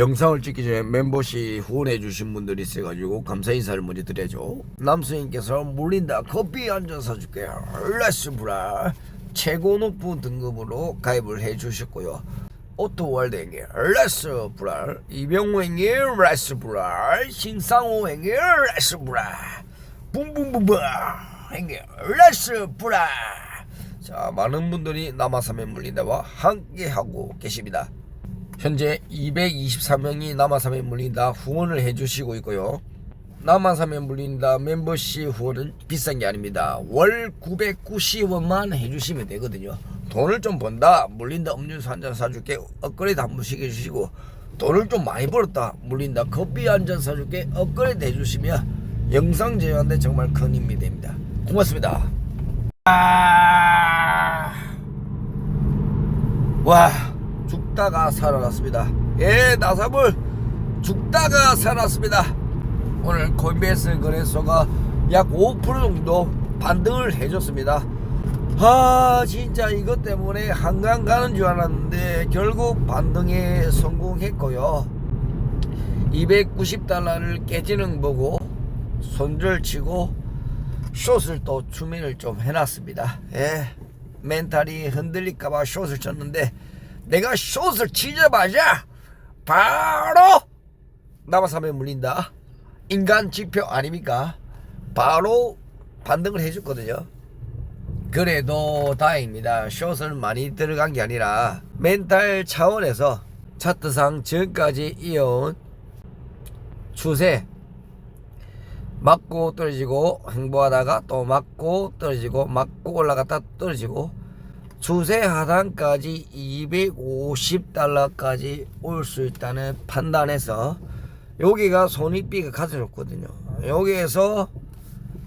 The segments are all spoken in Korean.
영상을 찍기 전에 멤버십 후원해 주신 분들이 있어가지고 감사 인사를 먼저 드려야죠. 남수님께서 물린다 커피 한 잔 사줄게요. 레스브라 최고 높은 등급으로 가입을 해 주셨고요. 오토월드에게 레스브라 이병호에게 레스브라 신상호에게 레스브라 붐붐붐붐에게 레스브라 자 많은 분들이 남아사면 물린다와 함께하고 계십니다 현재 223명이 남아사면 물린다 후원을 해주시고 있고요. 남아사면 물린다 멤버십 후원은 비싼 게 아닙니다. 월 990원만 해주시면 되거든요. 돈을 좀 번다 물린다 음료수 한 잔 사줄게 업그레이드 한 번씩 해주시고 돈을 좀 많이 벌었다 물린다 커피 한 잔 사줄게 업그레이드 해주시면 영상 제휴하는데 정말 큰 힘이 됩니다. 고맙습니다. 아... 와 죽다가 살아났습니다. 예 나사불 죽다가 살아났습니다. 오늘 코인베이스 거래소가 약 5% 정도 반등을 해줬습니다. 아 진짜 이것 때문에 한강 가는 줄 알았는데 결국 반등에 성공했고요. 290달러를 깨지는 보고 손절치고 숏을 또 추민을 좀 해놨습니다. 예, 멘탈이 흔들릴까봐 숏을 쳤는데 내가 숏을 치자마자 바로 남아사면 물린다. 인간 지표 아닙니까? 바로 반등을 해줬거든요. 그래도 다행입니다. 숏을 많이 들어간 게 아니라 멘탈 차원에서 차트상 지금까지 이어온 추세 맞고 떨어지고 행보하다가 또 맞고 떨어지고 맞고 올라갔다 떨어지고 추세 하단까지 250달러까지 올 수 있다는 판단에서 여기가 손익비가 가져졌거든요. 여기에서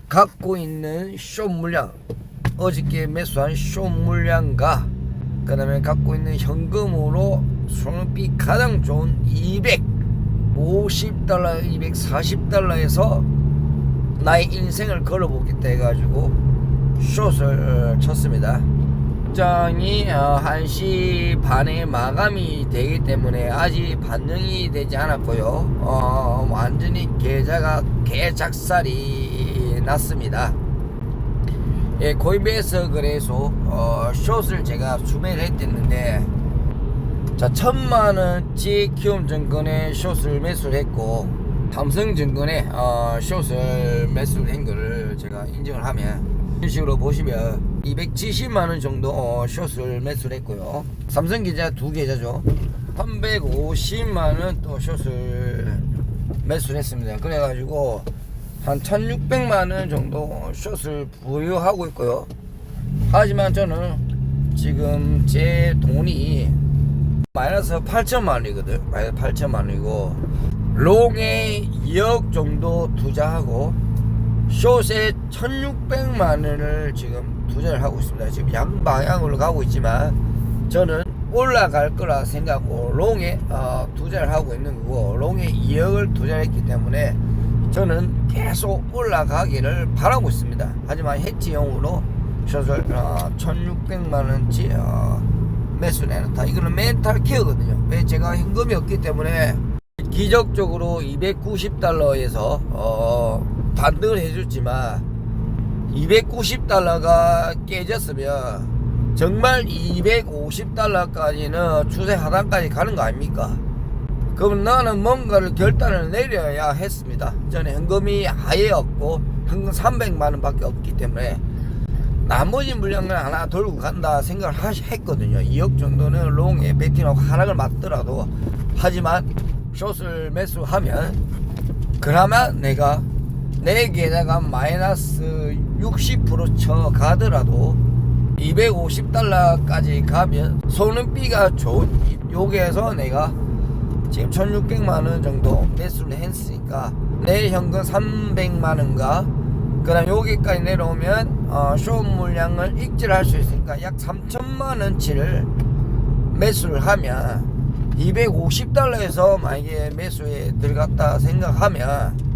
갖고 있는 숏 물량 어저께 매수한 숏 물량과 그 다음에 갖고 있는 현금으로 손익비 가장 좋은 250달러 240달러에서 나의 인생을 걸어보겠다 해가지고 숏을 쳤습니다. 장이 어, 1시 반에 마감이 되기 때문에 아직 반영이 되지 않았고요. 어, 완전히 계좌가 개작살이 났습니다. 예, 코인베이스 거래소 어, 숏을 제가 구매를 했댔는데 자 천만원치 키움증권에 숏을 매수를 했고 삼성증권에 어, 숏을 매수를 한 거를 제가 인정을 하면 이런 식으로 보시면 270만원 정도 어, 숏을 매수를 했고요. 삼성 계좌 두 계좌죠. 350만원 또 숏을 매수를 했습니다. 그래가지고 한 1600만원 정도 숏을 보유하고 있고요. 하지만 저는 지금 제 돈이 마이너스 8천만 원이거든. 마이너스 8천만 원이고 롱에 2억 정도 투자하고 숏에 1600만 원을 지금 투자를 하고 있습니다. 지금 양방향으로 가고 있지만 저는 올라갈 거라 생각하고 롱에 어, 투자를 하고 있는 거고 롱에 2억을 투자했기 때문에 저는 계속 올라가기를 바라고 있습니다. 하지만 해치용으로 숏을 어, 1600만 원치 어, 매수를 해놓다. 이거는 멘탈 케어거든요. 왜 제가 현금이 없기 때문에 기적적으로 290달러에서 어, 반등을 해줬지만 290달러가 깨졌으면 정말 250달러까지는 추세 하단까지 가는 거 아닙니까? 그럼 나는 뭔가를 결단을 내려야 했습니다. 저는 현금이 아예 없고 현금 300만 원밖에 없기 때문에 나머지 물량을 하나 돌고 간다 생각을 하- 했거든요. 2억 정도는 롱에 베팅하고 하락을 맞더라도 하지만 숏을 매수하면 그나마 내가 내 계좌가 마이너스 60%쳐 가더라도 250달러까지 가면 손은비가 좋은 여기에서 내가 지금 1600만원 정도 매수를 했으니까 내 현금 300만원과 그 다음 여기까지 내려오면 어, 쇼 물량을 익질할 수 있으니까 약 3천만원치를 매수를 하면 250달러에서 만약에 매수에 들어갔다 생각하면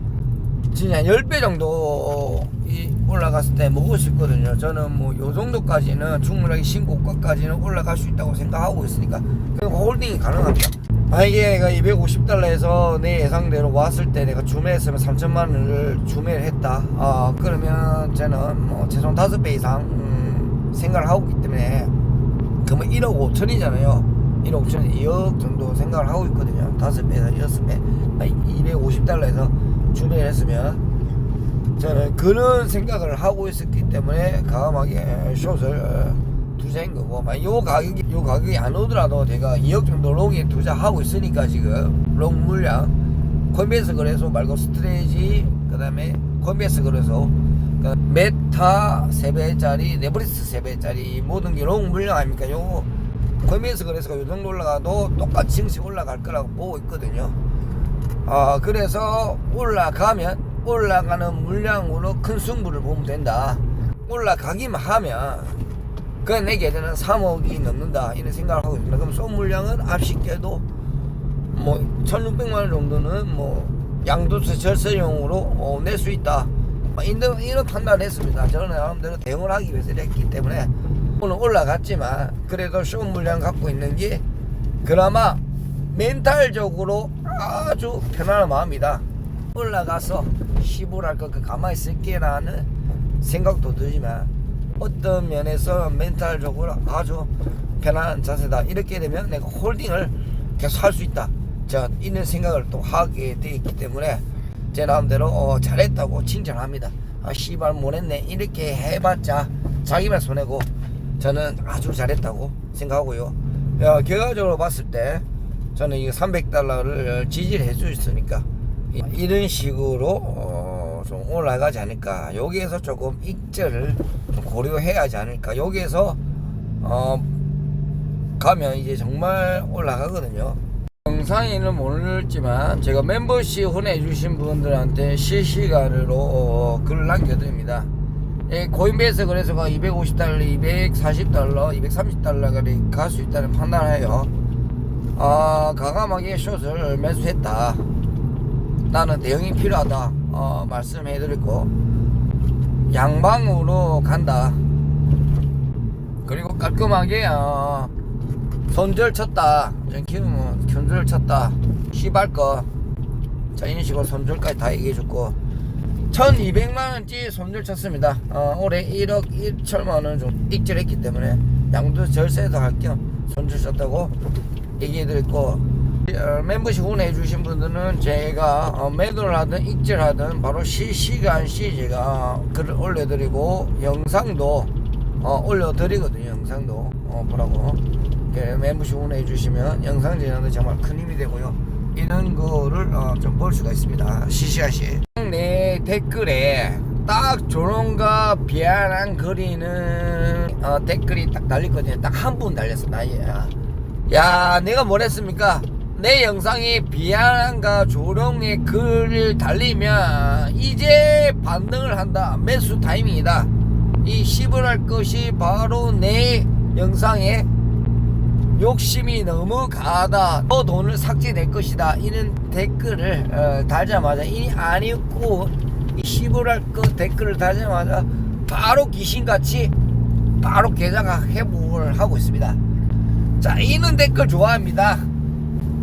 진짜 10배 정도 이 올라갔을 때 먹을 수 있거든요. 저는 뭐 요 정도까지는 충분하게 신고가까지는 올라갈 수 있다고 생각하고 있으니까 그리고 홀딩이 가능합니다. 만약에 내가 250달러에서 내 예상대로 왔을 때 내가 주매했으면 3천만 원을 주매를 했다. 아 그러면 저는 뭐 최소 5배 이상 음, 생각을 하고 있기 때문에 그러면 1억 5천이잖아요. 1억 5천 2억 정도 생각을 하고 있거든요. 5배에서 6배 250달러에서 주매를 했으면 저는 그런 생각을 하고 있었기 때문에 과감하게 숏을 어, 투자한 거고 막요 가격이 요 가격이 안 오더라도 제가 2억 정도 롱에 투자하고 있으니까 지금 롱 물량 코인베이스 거래소 말고 스트레지 그다음에 코인베이스 거래소 그 메타 3배짜리 네브리스 3배짜리 모든 게 롱 물량 아닙니까? 요 코인베이스 거래소가 요 정도 올라가도 똑같이 증시 올라갈 거라고 보고 있거든요 아 그래서 올라가면 올라가는 물량으로 큰 승부를 보면 된다 올라가기만 하면 그건 내 계좌는 3억이 넘는다 이런 생각을 하고 있습니다. 그럼 쏜 물량은 앞쉽게도 뭐 1,600만 원 정도는 뭐 양도세 절세용으로 어, 낼수 있다. 뭐 이런, 이런 판단을 했습니다. 저는 나름대로 대응을 하기 위해서 했기 때문에 오늘 올라갔지만 그래도 쏜 물량 갖고 있는 게 그나마 멘탈적으로 아주 편안한 마음이다. 올라가서 시불할 것 가만히 있을게라는 생각도 들지만 어떤 면에서 멘탈적으로 아주 편안한 자세다. 이렇게 되면 내가 홀딩을 계속 할 수 있다. 자, 이런 생각을 또 하게 돼 있기 때문에 제 나름대로 어, 잘했다고 칭찬합니다. 아, 씨발 못했네. 이렇게 해봤자 자기만 손해고 저는 아주 잘했다고 생각하고요. 야, 결과적으로 봤을 때 저는 이 300달러를 지지를 해주셨으니까 이- 이런 식으로 어, 좀 올라가지 않을까. 여기에서 조금 익절을 좀 고려해야 하지 않을까. 여기에서 어, 가면 이제 정말 올라가거든요. 영상에는 모르지만 제가 멤버십 혼내주신 분들한테 실시간으로 어, 글을 남겨드립니다. 예, 코인베이스 거래소가 250달러, 240달러, 230달러까지 갈수 있다는 판단을 해요. 아, 과감하게 숏을 매수했다. 나는 대응이 필요하다. 어, 말씀해드리고 양방으로 간다. 그리고 깔끔하게 어, 손절 쳤다. 전 기름은 손절 쳤다. 시발 거. 자, 이런 식으로 손절까지 다 얘기해 줬고 1200만원치 손절 쳤습니다. 어, 올해 1억 1천만원 좀 익절했기 때문에 양도 절세도 할 겸 손절 쳤다고 얘기해 드렸고 어, 멤버십 후원해 주신 분들은 제가 어, 매도를 하든 익절하든 바로 실시간시 제가 글을 올려드리고 영상도 어, 올려드리거든요. 영상도 어, 이렇게 멤버십 후원해 주시면 영상 제작도 정말 큰 힘이 되고요. 이런 거를 어, 좀 볼 수가 있습니다. 시시하시. 내 댓글에 딱 조롱과 비아랑 거리는 어, 댓글이 딱 달렸거든요. 딱 한 분 달렸어 나야. 야 내가 뭘 했습니까? 내 영상에 비아랑과 조롱의 글을 달리면 이제 반등을 한다. 매수 타이밍이다. 이 시불할 것이 바로 내 영상에 욕심이 너무 가다. 너 돈을 삭제될 것이다. 이런 댓글을 어, 달자마자 이 아니고 이 시불할 것 댓글을 달자마자 바로 귀신같이 바로 계좌가 회복을 하고 있습니다. 자, 이는 댓글 좋아합니다.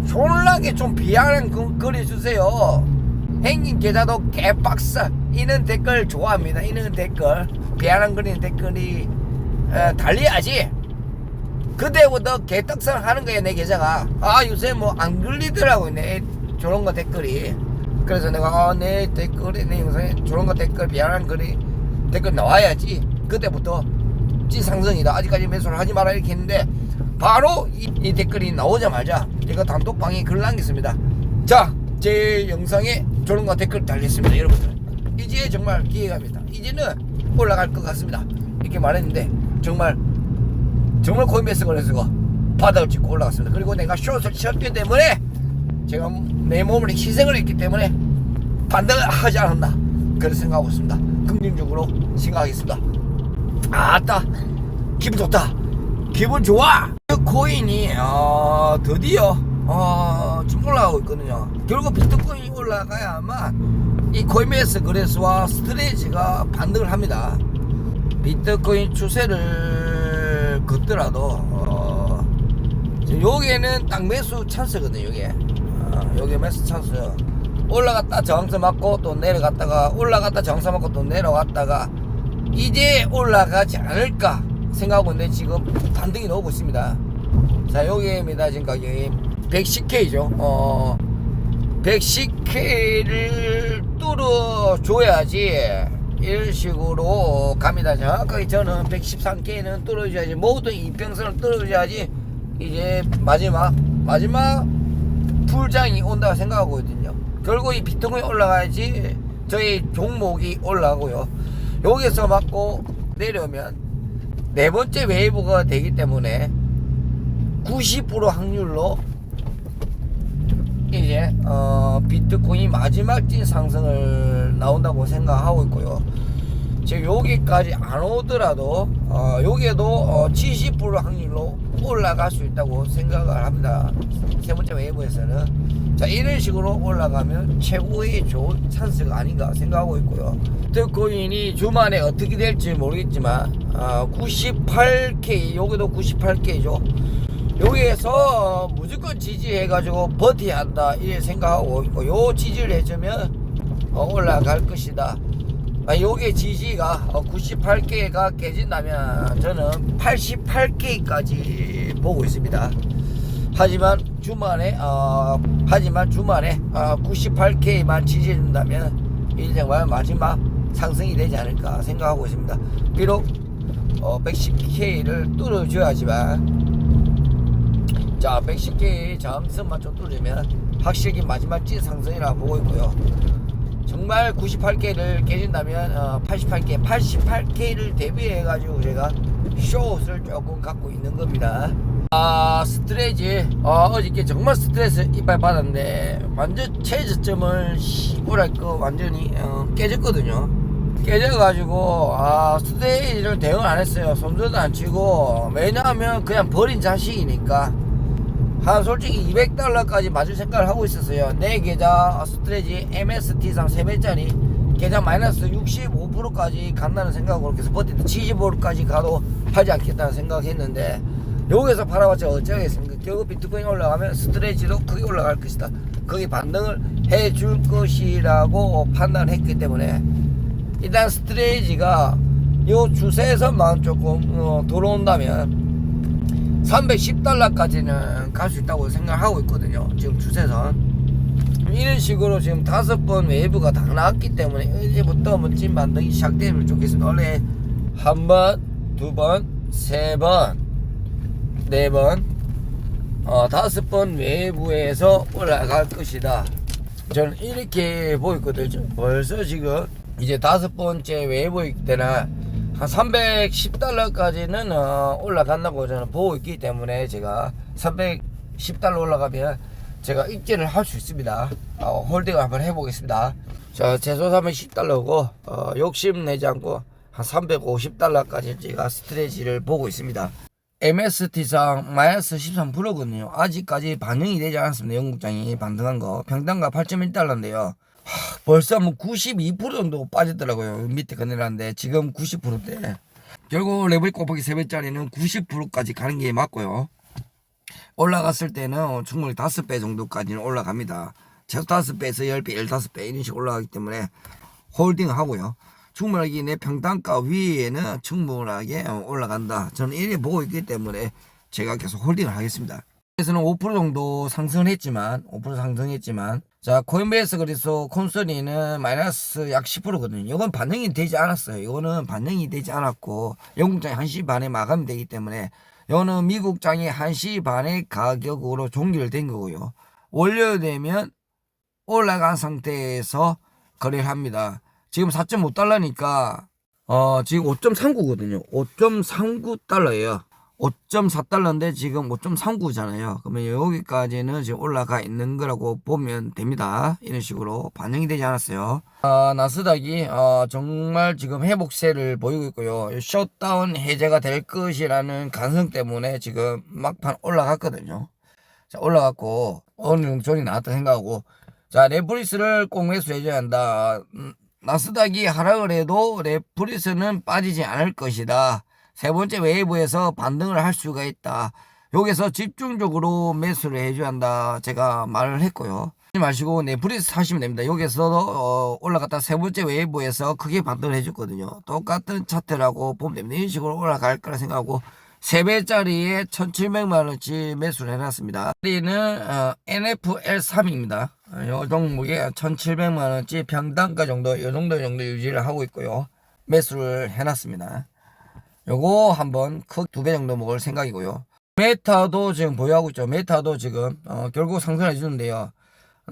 존나게 좀 비하는 거 거려주세요. 행님 계좌도 개박사. 이는 댓글 좋아합니다. 이는 댓글. 비하는 거리는 댓글이 어, 달려야지. 그때부터 개떡상 하는 거야, 내 계좌가. 아, 요새 뭐 안 걸리더라고, 내 저런 거 댓글이. 그래서 내가, 아, 내 댓글에, 내 영상에 저런 거 댓글, 비하는 거리 댓글 나와야지. 그때부터 찌상승이다. 아직까지 매수를 하지 마라. 이렇게 했는데, 바로 이, 이 댓글이 나오자마자 제가 단톡방에 글을 남겼습니다. 자, 제 영상에 거 댓글 달렸습니다, 여러분들. 이제 정말 기회갑니다. 이제는 올라갈 것 같습니다. 이렇게 말했는데, 정말 정말 코인베이스 거래소가 바닥을 찍고 올라갔습니다. 그리고 내가 숏을 쳤기 때문에 제가 내 몸을 희생을 했기 때문에 반등을 하지 않았나 그런 생각하고 있습니다. 긍정적으로 생각하겠습니다. 아따 기분 좋다. 기분 좋아. 그 코인이 어, 드디어 어, 좀 올라가고 있거든요. 결국 비트코인이 올라가야만 이 코인베이스 거래소와 스트레이지가 반등을 합니다. 비트코인 추세를 걷더라도 어, 여기에는 딱 매수 찬스거든요, 여기. 아, 여기 매수 찬스. 올라갔다 저항선 맞고 또 내려갔다가 올라갔다 저항선 맞고 또 내려갔다가 이제 올라가지 않을까 생각하고 있는데 지금 반등이 나오고 있습니다. 자, 여기입니다. 지금 가격이 110K죠. 어, 110K를 뚫어줘야지 이런 식으로 갑니다. 정확하게 저는 113K는 뚫어줘야지 모든 이평선을 뚫어줘야지 이제 마지막 마지막 풀장이 온다고 생각하고 있거든요. 결국 이 비트코인 올라가야지 저희 종목이 올라가고요. 여기서 맞고 내려오면 네 번째 웨이브가 되기 때문에 90% 확률로 이제 어, 비트코인이 마지막 찐 상승을 나온다고 생각하고 있고요. 지금 여기까지 안 오더라도 어, 여기에도 어, 70% 확률로 올라갈 수 있다고 생각을 합니다. 세 번째 웨이브에서는 자 이런 식으로 올라가면 최고의 좋은 찬스가 아닌가 생각하고 있고요. 비트코인이 주말에 어떻게 될지 모르겠지만 어, 98K 여기도 98K죠. 여기에서 무조건 지지해가지고 버텨야 한다 이렇게 생각하고 있고 요 지지를 해주면 어, 올라갈 것이다 아, 요게 지지가 98개가 깨진다면 저는 88개까지 보고 있습니다 하지만 주말에 어, 하지만 주말에 어, 98K만 지지해준다면 이 정말 마지막 상승이 되지 않을까 생각하고 있습니다. 비록 어, 110K를 뚫어줘야지만 자 110개 저항선만 좀 뚫으면 확실히 마지막 찐 상승이라 보고 있고요. 정말 98개를 깨진다면 어, 88개 88개를 대비해 가지고 제가 숏을 조금 갖고 있는 겁니다 아 스트레지. 어, 어저께 정말 스트레스 이빨 받았는데 완전 최저점을 뭐랄까 완전히 어, 깨졌거든요. 깨져가지고 아 스트레이지를 대응을 안 했어요. 손절도 안 치고 왜냐하면 그냥 버린 자식이니까. 한 솔직히 200달러까지 맞을 생각을 하고 있었어요. 내 계좌 스트레지 MST3 3배짜리 계좌 마이너스 65%까지 간다는 생각으로 계속 버티다 75%까지 가도 팔지 않겠다는 생각했는데 여기서 팔아봤자 어쩌겠습니까? 결국 비트코인 올라가면 스트레지도 크게 올라갈 것이다. 거기 반등을 해줄 것이라고 판단했기 때문에 일단 스트레지가 요 추세에서만 조금 어, 들어온다면 310달러까지는 갈 수 있다고 생각하고 있거든요. 지금 추세선. 이런 식으로 지금 다섯 번 웨이브가 다 나왔기 때문에 이제부터 멋진 반등이 시작되면 좋겠습니다. 원래 한 번, 두 번, 세 번, 네 번, 어, 다섯 번 웨이브에서 올라갈 것이다. 저는 이렇게 보였거든요. 벌써 지금 이제 다섯 번째 웨이브일 때나 한 310달러까지는 어, 올라간다고 저는 보고 있기 때문에 제가 310달러 올라가면 제가 입질을 할수 있습니다. 어, 홀딩을 한번 해보겠습니다. 자, 최소 310달러고 어, 욕심내지 않고 한 350달러까지 제가 스트레지를 보고 있습니다. MST상 마이너스 13%거든요. 아직까지 반영이 되지 않았습니다. 영국장이 반등한 거. 평단가 8.1달러인데요. 하, 벌써 뭐 92% 정도 빠졌더라고요. 밑에 그늘한데 지금 90%대. 결국 레벨 곱하기 3배짜리는 90%까지 가는 게 맞고요. 올라갔을 때는 충분히 5배 정도까지는 올라갑니다. 최소 5배에서 10배, 15배 이런 식으로 올라가기 때문에 홀딩 하고요. 충분하게 내 평단가 위에는 충분하게 올라간다. 저는 이래 보고 있기 때문에 제가 계속 홀딩을 하겠습니다. 에서는 5% 정도 상승을 했지만 5% 상승했지만 자 코인베이스 그래서 콘솔이는 마이너스 약 10%거든요 이건 반영이 되지 않았어요 이거는 반영이 되지 않았고 영국장이 1시 반에 마감이 되기 때문에 이거는 미국장이 1시 반에 가격으로 종결된 거고요 원료 되면 올라간 상태에서 거래를 합니다 지금 4.5달러니까 어 지금 5.39거든요 5.39달러예요 5.4달러인데 지금 5.39잖아요. 그러면 여기까지는 지금 올라가 있는 거라고 보면 됩니다. 이런 식으로 반영이 되지 않았어요. 아, 나스닥이 아, 정말 지금 회복세를 보이고 있고요. 셧다운 해제가 될 것이라는 가능성 때문에 지금 막판 올라갔거든요. 자, 올라갔고 어느 정도 조이 나왔다 생각하고 자, 레프리스를 꼭 매수해줘야 한다. 음, 나스닥이 하락을 해도 레프리스는 빠지지 않을 것이다. 세 번째 웨이브에서 반등을 할 수가 있다. 여기서 집중적으로 매수를 해줘야 한다. 제가 말을 했고요. 하지 마시고 네플릭스 사시면 됩니다. 여기서도 어, 올라갔다 세 번째 웨이브에서 크게 반등을 해줬거든요. 똑같은 차트라고 보면 됩니다. 이런 식으로 올라갈 거라 생각하고 3배짜리에 1700만원치 매수를 해놨습니다 우리는 어, NFL3입니다 이 종목에 1700만원치 평단가 정도 이 정도 정도 유지를 하고 있고요 매수를 해놨습니다 요거 한번 크 두 배 정도 먹을 생각이고요. 메타도 지금 보유하고 있죠. 메타도 지금 어, 결국 상승해 주는데요.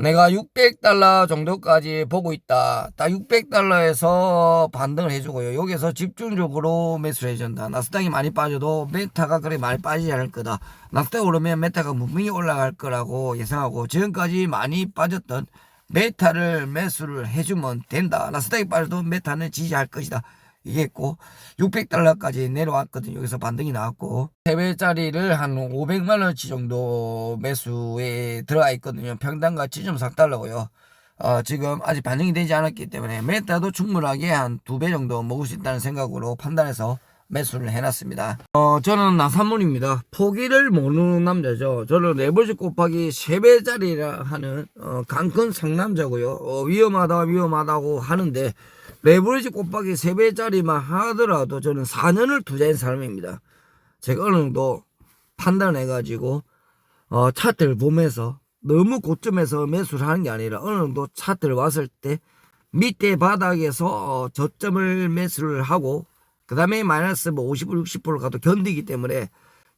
내가 600달러 정도까지 보고 있다. 딱 600달러에서 반등을 해주고요. 여기서 집중적으로 매수를 해준다. 나스닥이 많이 빠져도 메타가 그래 많이 빠지지 않을 거다. 나스닥 오르면 메타가 분명히 올라갈 거라고 예상하고 지금까지 많이 빠졌던 메타를 매수를 해주면 된다. 나스닥이 빠져도 메타는 지지할 것이다. 이게 있고 600달러까지 내려왔거든요. 여기서 반등이 나왔고 3배짜리를 한 500만 원치 정도 매수에 들어가 있거든요. 평당가 7.4달러고요. 어, 지금 아직 반영이 되지 않았기 때문에 메타도 충분하게 한 두 배 정도 먹을 수 있다는 생각으로 판단해서 매수를 해놨습니다. 어, 저는 나산문입니다. 포기를 모르는 남자죠. 저는 레버지 곱하기 3배짜리라 하는 어, 강큰 상남자고요. 어, 위험하다 위험하다고 하는데 레버리지 곱하기 3배짜리만 하더라도 저는 4년을 투자한 사람입니다. 제가 어느 정도 판단해가지고 어, 차트를 보면서 너무 고점에서 매수를 하는 게 아니라 어느 정도 차트를 왔을 때 밑에 바닥에서 어, 저점을 매수를 하고 그 다음에 마이너스 뭐 50%, 60% 가도 견디기 때문에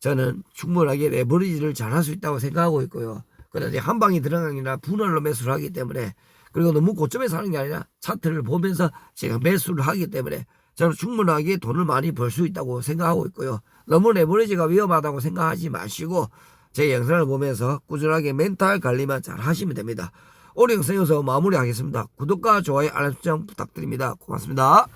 저는 충분하게 레버리지를 잘 할 수 있다고 생각하고 있고요. 그런데 한 방이 아니라 분할로 매수를 하기 때문에 그리고 너무 고점에서 하는 게 아니라 차트를 보면서 제가 매수를 하기 때문에 저는 충분하게 돈을 많이 벌 수 있다고 생각하고 있고요. 너무 레버리지가 위험하다고 생각하지 마시고 제 영상을 보면서 꾸준하게 멘탈 관리만 잘 하시면 됩니다. 오늘 영상 여기서 마무리하겠습니다. 구독과 좋아요, 알람 설정 부탁드립니다. 고맙습니다.